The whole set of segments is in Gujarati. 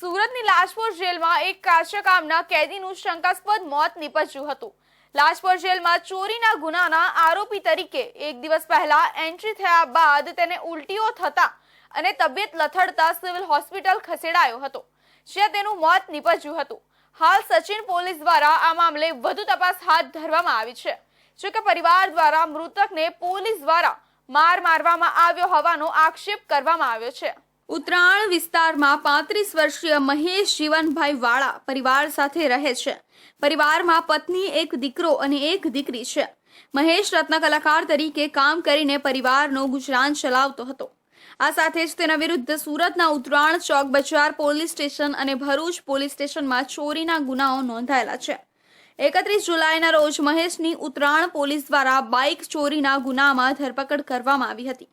સુરતની લાજપોર જેલમાં એક કાચા કેદીનું શંકાસ્પદ મોત નીપજ્યું હતું. લાજપોર જેલમાં ચોરીના ગુનાના આરોપી તરીકે એક દિવસ પહેલા એન્ટ્રી થયા બાદ તેને ઉલટીઓ થતા અને તબિયત લથડતા સિવિલ હોસ્પિટલ ખસેડાયો હતો, જ્યાં તેનું મોત નીપજ્યું હતું. હાલ સચિન પોલીસ દ્વારા આ મામલે વધુ તપાસ હાથ ધરવામાં આવી છે. જોકે પરિવાર દ્વારા મૃતકને પોલીસ દ્વારા માર મારવામાં આવ્યો હોવાનો આક્ષેપ કરવામાં આવ્યો છે. ઉત્તરાયણ વિસ્તારમાં પાંત્રીસ વર્ષીય મહેશ જીવનભાઈ વાળા પરિવાર સાથે રહે છે. પરિવારમાં પત્ની, એક દીકરો અને એક દીકરી છે. મહેશ રત્ન કલાકાર તરીકે કામ કરીને પરિવારનો ગુજરાન ચલાવતો હતો. આ સાથે જ તેના વિરુદ્ધ સુરતના ઉત્તરાયણ ચોક બજાર પોલીસ સ્ટેશન અને ભરૂચ પોલીસ સ્ટેશનમાં ચોરીના ગુનાઓ નોંધાયેલા છે. એકત્રીસ જુલાઈના રોજ મહેશની ઉત્તરાયણ પોલીસ દ્વારા બાઇક ચોરીના ગુનામાં ધરપકડ કરવામાં આવી હતી.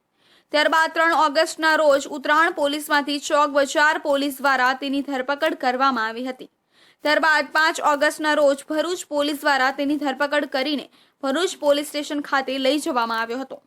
ત્યારબાદ ત્રણ ઓગસ્ટના રોજ ઉત્તરાયણ પોલીસમાંથી ચોક બજાર પોલીસ દ્વારા તેની ધરપકડ કરવામાં આવી હતી. ત્યારબાદ પાંચ ઓગસ્ટના રોજ ભરૂચ પોલીસ દ્વારા તેની ધરપકડ કરીને ભરૂચ પોલીસ સ્ટેશન ખાતે લઈ જવામાં આવ્યો હતો.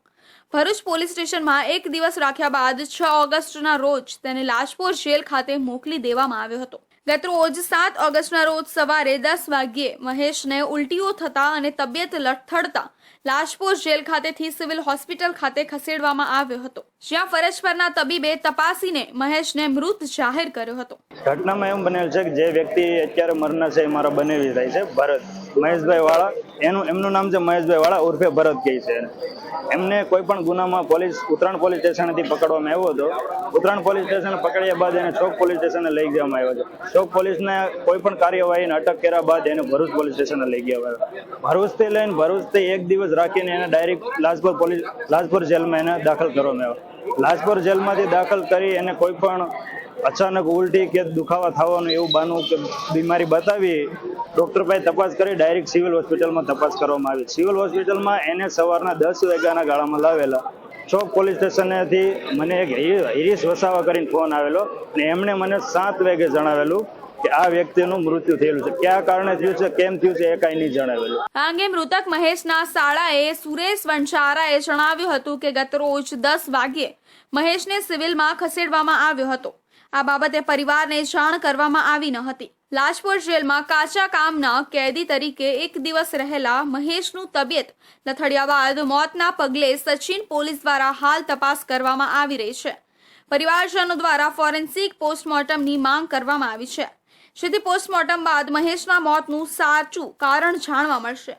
ભરૂચ પોલીસ સ્ટેશનમાં એક દિવસ રાખ્યા બાદ છ ઓગસ્ટના રોજ તેને લાજપોર જેલ ખાતે મોકલી દેવામાં આવ્યો હતો. ગત રોજ સાત ઓગસ્ટના રોજ સવારે દસ વાગ્યે મહેશને ઉલટીઓ થતા અને તબિયત લથડતા લાજપોર જેલ ખાતેથી સિવિલ હોસ્પિટલ ખાતે ખસેડવામાં આવ્યો હતો. જ્યાં ફરજ પરના તબીબે તપાસીને મહેશને મૃત જાહેર કર્યો હતો. ઘટનામાં એમ બનેલ છે કે જે વ્યક્તિ અત્યારે મરના છે એ મારા બનેવી થાય છે. ભરત, મહેશભાઈ વાળા. એનું, એમનું નામ છે મહેશભાઈ વાળા, ઉર્ફે ભરત કહે છે. એમને કોઈ પણ ગુનામાં પોલીસ, ઉત્તરાયણ પોલીસ સ્ટેશનથી પકડવામાં આવ્યો હતો. ઉત્તરાયણ પોલીસ સ્ટેશન પકડ્યા બાદ એને ચોક પોલીસ સ્ટેશને લઈ જવામાં આવ્યો છે ચોક પોલીસને કોઈ પણ કાર્યવાહીને અટક કર્યા બાદ એને ભરૂચ પોલીસ સ્ટેશને લઈ ગયા આવ્યો ભરૂચથી લઈને ભરૂચથી એક દિવસ રાખીને એને ડાયરેક્ટ લાજપોર પોલીસ, લાજપોર જેલમાં એને દાખલ કરવામાં આવ્યો. લાજપોર જેલમાંથી દાખલ કરી એને કોઈ પણ અચાનક ઉલટી કે દુખાવા થવાનું એવું બાનું કે બીમારી બતાવી ડૉક્ટર પાસે તપાસ કરી ડાયરેક્ટ સિવિલ હોસ્પિટલમાં તપાસ કરવામાં આવી. સિવિલ હોસ્પિટલમાં એને સવારના દસ વાગ્યાના ગાળામાં લાવેલા. ચોક પોલીસ સ્ટેશનેથી મને એક હિરીશ વસાવા કરીને ફોન આવેલો અને એમણે મને સાત વાગે જણાવેલું કે આ વ્યક્તિનું મૃત્યુ થયેલું છે. કયા કારણે થયું છે, કેમ થયું છે, એ કાંઈ નહીં જણાવેલું આ અંગે મૃતક મહેશના શાળાએ સુરેશ વંશારાએ જણાવ્યું હતું કે ગત રોજ દસ વાગ્યે મહેશને સિવિલમાં ખસેડવામાં આવ્યો હતો. આ બાબતે પરિવારને જાણ કરવામાં આવી ન હતી. લાજપોર જેલમાં કાચા કામના કેદી તરીકે એક દિવસ રહેલા મહેશનું તબિયત લથડિયા બાદ મોતના પગલે સચિન પોલીસ દ્વારા હાલ તપાસ કરવામાં આવી રહી છે. પરિવારજનો દ્વારા ફોરેન્સિક પોસ્ટમોર્ટમની માંગ કરવામાં આવી છે. જેથી પોસ્ટમોર્ટમ બાદ મહેશના મોતનું સાચું કારણ જાણવા મળશે.